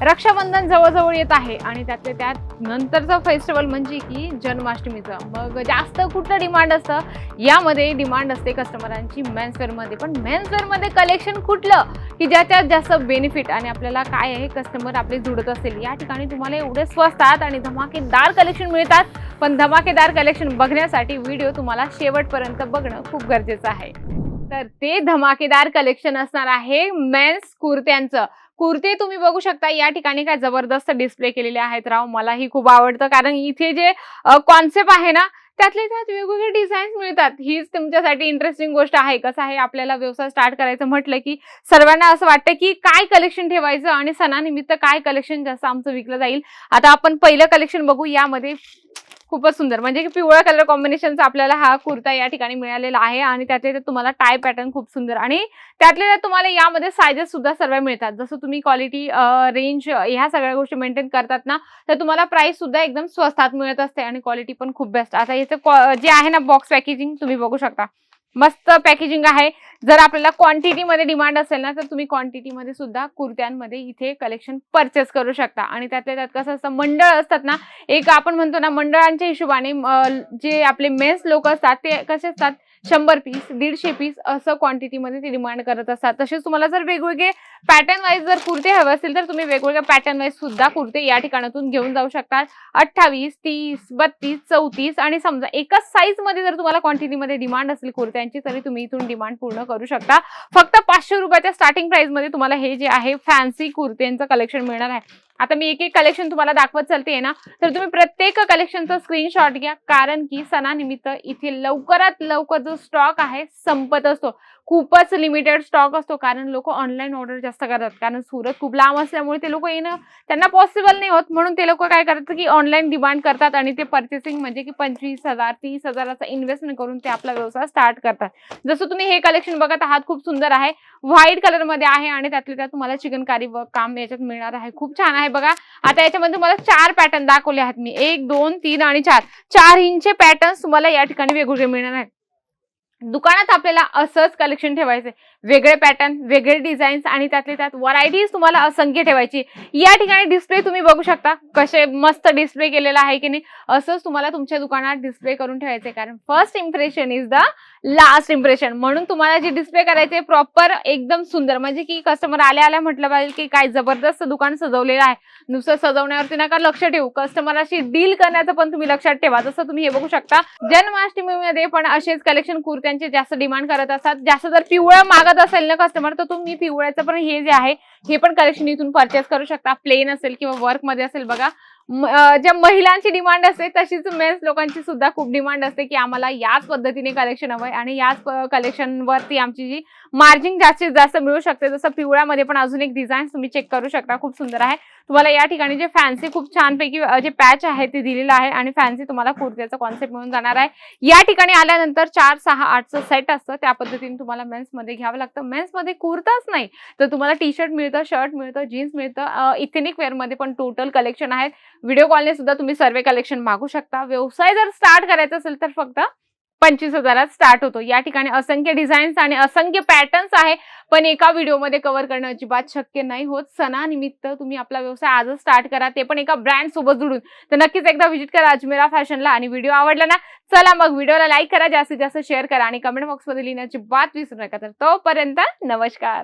रक्षाबंधन जवळजवळ येत आहे आणि त्यातले त्यात नंतरचं फेस्टिवल म्हणजे की जन्माष्टमीचं. मग जास्त कुठलं डिमांड असतं? यामध्ये डिमांड असते कस्टमरांची मेन्सवेअरमध्ये पण मेन्सवेअरमध्ये कलेक्शन कुठलं? की ज्याच्यात जास्त बेनिफिट आणि आपल्याला काय आहे? कस्टमर आपले जुडत असेल. या ठिकाणी तुम्हाला एवढे स्वस्तात आणि धमाकेदार कलेक्शन मिळतात. पण धमाकेदार कलेक्शन बघण्यासाठी व्हिडिओ तुम्हाला शेवटपर्यंत बघणं खूप गरजेचं आहे. तर ते धमाकेदार कलेक्शन असणार आहे मेन्स कुर्त्यांचं. कुर्ते तुम्ही बघू शकता या ठिकाणी काय जबरदस्त डिस्प्ले केलेले आहेत. राव मलाही खूप आवडतं कारण इथे जे कॉन्सेप्ट आहे ना त्यातले त्यात वेगवेगळे डिझाईन्स मिळतात. हीच तुमच्यासाठी इंटरेस्टिंग गोष्ट आहे. कसं आहे आपल्याला व्यवसाय स्टार्ट करायचं म्हटलं की सर्वांना असं वाटतं की काय कलेक्शन ठेवायचं आणि सणानिमित्त काय कलेक्शन जास्त आमचं विकलं जाईल. आता आपण पहिलं कलेक्शन बघू यामध्ये खूपच सुंदर. म्हणजे की पिवळ्या कलर कॉम्बिनेशनचा आपल्याला हा कुर्ता या ठिकाणी मिळालेला आहे आणि त्यातले त्यात तुम्हाला टाय पॅटर्न खूप सुंदर. आणि त्यातले तुम्हाला यामध्ये सायझेस सुद्धा सर्व मिळतात. जसं तुम्ही क्वालिटी रेंज ह्या सगळ्या गोष्टी मेंटेन करतात ना तर तुम्हाला प्राइस सुद्धा एकदम स्वस्तात मिळत असते आणि क्वालिटी पण खूप बेस्ट आता याचं जे आहे ना बॉक्स पॅकेजिंग तुम्ही बघू शकता. मस्त पॅकेजिंग आहे. जर आपल्याला क्वांटिटीमध्ये डिमांड असेल ना तर तुम्ही क्वांटिटीमध्ये सुद्धा कुर्त्यांमध्ये इथे कलेक्शन परचेस करू शकता. आणि त्यातल्या त्यात कसं असतं मंडळ असतात ना एक आपण म्हणतो ना मंडळांच्या हिशोबाने जे आपले मेन्स लोक असतात ते कसे असतात शंभर पीस दीडशे पीस असं क्वांटिटीमध्ये ते डिमांड करत असतात. तसेच तुम्हाला जर वेगवेगळे पॅटर्न वाईज जर कुर्ते हवे असतील तर तुम्ही वेगवेगळ्या पॅटर्न वाईज सुद्धा कुर्ते या ठिकाणातून घेऊन जाऊ शकतात अठ्ठावीस तीस बत्तीस चौतीस आणि समजा एकाच साईजमध्ये जर तुम्हाला क्वांटिटीमध्ये डिमांड असेल कुर्त्यांची तरी तुम्ही इथून डिमांड पूर्ण करू शकता. फक्त पाचशे रुपयाच्या स्टार्टिंग प्राइसमध्ये तुम्हाला हे जे आहे फॅन्सी कुर्त्यांचं कलेक्शन मिळणार आहे. आता मी एक एक कलेक्शन तुम्हाला दाखवत चालते ना तर तुम्ही प्रत्येक कलेक्शनचा स्क्रीनशॉट घ्या. कारण की सणानिमित्त इथे लवकरात लवकर जो स्टॉक आहे संपत असतो. खूपच लिमिटेड स्टॉक असतो. कारण लोक ऑनलाईन ऑर्डर जास्त करतात. कारण सुरत खूप लांब असल्यामुळे ते लोक येणं त्यांना पॉसिबल नाही होत. म्हणून ते लोक काय करतात की ऑनलाईन डिमांड करतात आणि ते पर्चेसिंग म्हणजे की पंचवीस हजार तीस हजाराचा इन्व्हेस्टमेंट करून ते आपला व्यवसाय स्टार्ट करतात. जसं तुम्ही हे कलेक्शन बघत आहात खूप सुंदर आहे. व्हाईट कलरमध्ये आहे आणि त्यातल्या त्यात तुम्हाला चिकनकारी व काम याच्यात मिळणार आहे. खूप छान आहे बघा. आता याच्यामध्ये तुम्हाला चार पॅटर्न दाखवले आहेत मी. एक दोन तीन आणि चार. चार इंचचे पॅटर्न तुम्हाला या ठिकाणी वेगवेगळे मिळणार आहेत. दुकानात आपल्याला असंच कलेक्शन ठेवायचं. वेगळे पॅटर्न वेगळे डिझाईन्स आणि त्यातले त्यात व्हरायटीज तुम्हाला असंख्य ठेवायची. या ठिकाणी डिस्प्ले तुम्ही बघू शकता कसे मस्त डिस्प्ले केलेला आहे की नाही असंच तुम्हाला तुमच्या दुकानात डिस्प्ले करून ठेवायचे. कारण first impression is the last impression म्हणून तुम्हाला जे डिस्प्ले करायचे प्रॉपर एकदम सुंदर. म्हणजे की कस्टमर आल्या आल्या म्हटलं पाहिजे की काय जबरदस्त दुकान सजवलेलं आहे. नुसतं सजवण्यावरती नका लक्ष ठेवू. कस्टमरशी डील करण्याचं पण तुम्ही लक्षात ठेवा. जसं तुम्ही हे बघू शकता जन्माष्टमीमध्ये पण असेच कलेक्शन कुर्त्यांचे जास्त डिमांड करत असतात. जास्त जर पिवळं मागत असेल ना कस्टमर तर तुम्ही पिवळ्याचं पण हे जे आहे हे पण कलेक्शन इथून परचेस करू शकता. प्लेन असेल किंवा वर्कमध्ये असेल बघा. ज्या महिलांची डिमांड असते तशीच मेन्स लोकांची सुद्धा खूप डिमांड असते की आम्हाला याच पद्धतीने कलेक्शन हवंय आणि याच कलेक्शनवरती आमची जी मार्जिन जास्तीत जास्त मिळू शकते. जसं पिवळ्यामध्ये पण अजून एक डिझाईन तुम्ही चेक करू शकता. खूप सुंदर आहे. तुम्हाला या ठिकाणी जे फॅन्सी खूप छानपैकी जे पॅच आहे ते दिलेलं आहे आणि फॅन्सी तुम्हाला कुर्त्याचा कॉन्सेप्ट मिळून जाणार आहे. या ठिकाणी आल्यानंतर चार सहा आठचं सेट असतं. त्या पद्धतीने तुम्हाला मेन्समध्ये घ्यावं लागतं. मेन्समध्ये कुर्ताच नाही. तर तुम्हाला टी शर्ट मिळतं शर्ट मिळतं जीन्स मिळतं इथेनिक वेअरमध्ये पण टोटल कलेक्शन आहेत. व्हिडिओ कॉलने सुद्धा तुम्ही सर्वे कलेक्शन मागू शकता. व्यवसाय जर स्टार्ट करायचा असेल तर फक्त पंचवीस हजारात स्टार्ट होतो. या ठिकाणी असंख्य डिझाईन्स आणि असंख्य पॅटर्न्स आहे पण एका व्हिडिओमध्ये कव्हर करणं अजिबात शक्य नाही होत. सणानिमित्त तुम्ही आपला व्यवसाय आजच स्टार्ट करा. ते पण एका ब्रँड सोबत जुडून तर नक्कीच एकदा व्हिजिट करा अजमेरा फॅशनला आणि व्हिडिओ आवडला ना चला मग व्हिडिओला लाईक करा जास्तीत जास्त शेअर करा आणि कमेंट बॉक्समध्ये लिहिण्याची बात विसरू नका. तर तोपर्यंत नमस्कार.